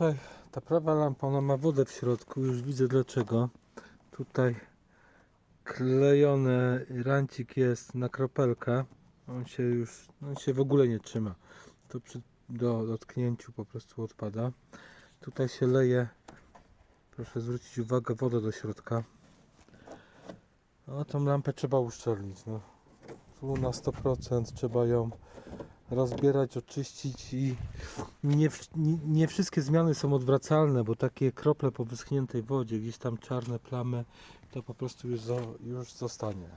tutaj ta prawa lampa, ona ma wodę w środku, już widzę dlaczego. Tutaj klejony rancik jest na kropelkę. On się już, on się w ogóle nie trzyma. To przy do dotknięciu po prostu odpada. Tutaj się leje, proszę zwrócić uwagę, wodę do środka. No tą lampę trzeba uszczelnić. No. Tu na 100% trzeba ją rozbierać, oczyścić i nie, nie, nie wszystkie zmiany są odwracalne, bo takie krople po wyschniętej wodzie, gdzieś tam czarne plamy, to po prostu już, już zostanie.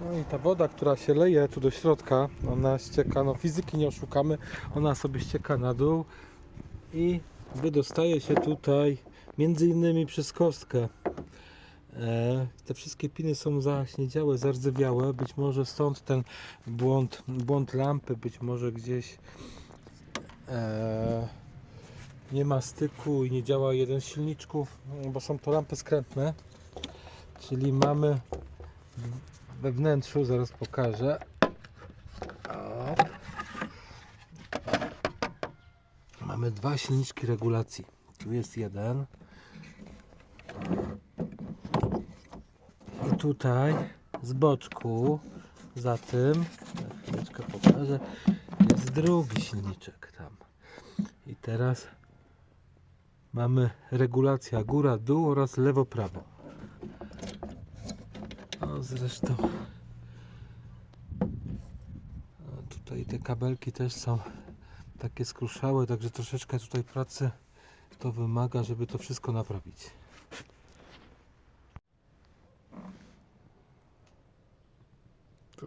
No i ta woda, która się leje tu do środka, ona ścieka, no fizyki nie oszukamy, ona sobie ścieka na dół i wydostaje się tutaj między innymi przez kostkę. E, te wszystkie piny są zaśniedziałe, zardzewiałe, być może stąd ten błąd, błąd lampy, być może gdzieś e, nie ma styku i nie działa jeden z silniczków, bo są to lampy skrętne, czyli mamy we wnętrzu, zaraz pokażę. Mamy dwa silniczki regulacji. Tu jest jeden. Tutaj z boczku za tym, chwileczkę pokażę, jest drugi silniczek tam. I teraz mamy regulacja góra-dół oraz lewo-prawo. No zresztą tutaj te kabelki też są takie skruszałe, także troszeczkę tutaj pracy to wymaga, żeby to wszystko naprawić.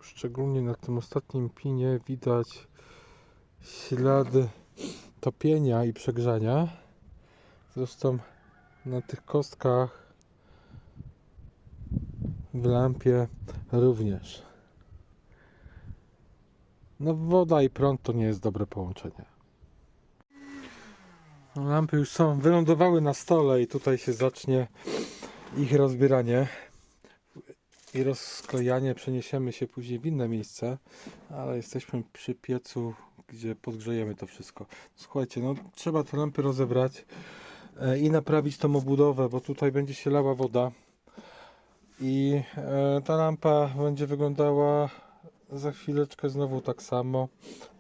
Szczególnie na tym ostatnim pinie widać ślady topienia i przegrzania. Zresztą na tych kostkach w lampie również. No woda i prąd to nie jest dobre połączenie. Lampy już są, wylądowały na stole i tutaj się zacznie ich rozbieranie i rozklejanie. Przeniesiemy się później w inne miejsce, ale jesteśmy przy piecu, gdzie podgrzejemy to wszystko. Słuchajcie, no trzeba te lampy rozebrać e, i naprawić tą obudowę, bo tutaj będzie się lała woda i e, ta lampa będzie wyglądała za chwileczkę znowu tak samo,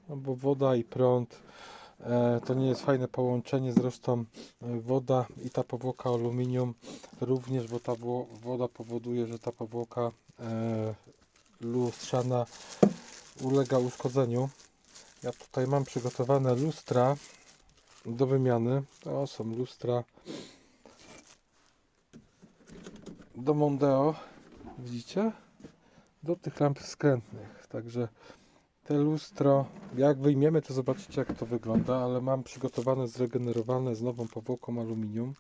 no bo woda i prąd to nie jest fajne połączenie, zresztą e, woda i ta powłoka aluminium również, bo ta wo- woda powoduje, że ta powłoka e, lustrzana ulega uszkodzeniu. Ja tutaj mam przygotowane lustra do wymiany. To są lustra do Mondeo. Widzicie? Do tych lamp skrętnych. Także te lustro, jak wyjmiemy, to zobaczycie jak to wygląda, ale mam przygotowane, zregenerowane z nową powłoką aluminium.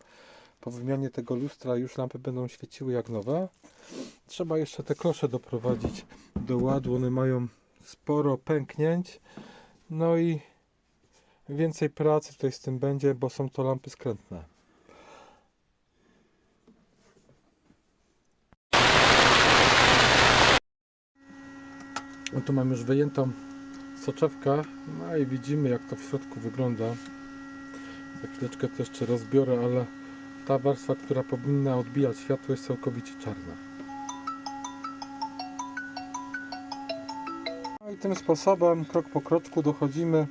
Po wymianie tego lustra już lampy będą świeciły jak nowe. Trzeba jeszcze te klosze doprowadzić do ładu. One mają sporo pęknięć. No i więcej pracy tutaj z tym będzie, bo są to lampy skrętne. No tu mam już wyjętą soczewkę, no i widzimy jak to w środku wygląda. Za chwileczkę to jeszcze rozbiorę, ale ta warstwa, która powinna odbijać światło jest całkowicie czarna. No i tym sposobem, krok po kroczku dochodzimy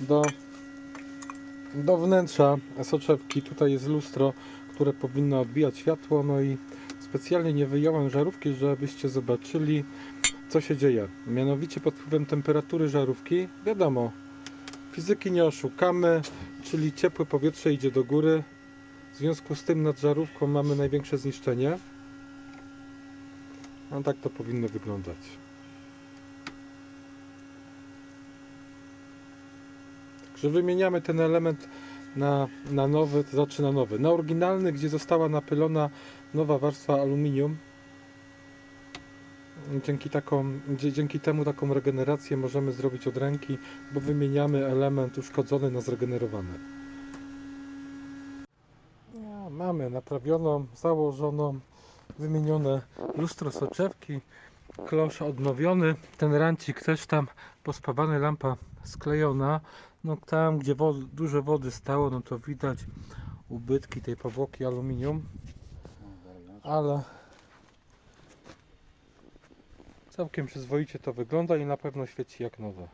do, do wnętrza soczewki. Tutaj jest lustro, które powinno odbijać światło, no i specjalnie nie wyjąłem żarówki, żebyście zobaczyli co się dzieje. Mianowicie pod wpływem temperatury żarówki, wiadomo, fizyki nie oszukamy, czyli ciepłe powietrze idzie do góry. W związku z tym nad żarówką mamy największe zniszczenie. No tak to powinno wyglądać. Także wymieniamy ten element na, na nowy, to znaczy na nowy. Na oryginalny, gdzie została napylona nowa warstwa aluminium, dzięki, taką, dzięki temu taką regenerację możemy zrobić od ręki, bo wymieniamy element uszkodzony na zregenerowany. Mamy naprawioną, założoną, wymienione lustro soczewki. klosz odnowiony. Ten rancik też tam pospawany, lampa sklejona. No tam, gdzie wody, dużo wody stało, no to widać ubytki tej powłoki aluminium. Ale całkiem przyzwoicie to wygląda i na pewno świeci jak nowe.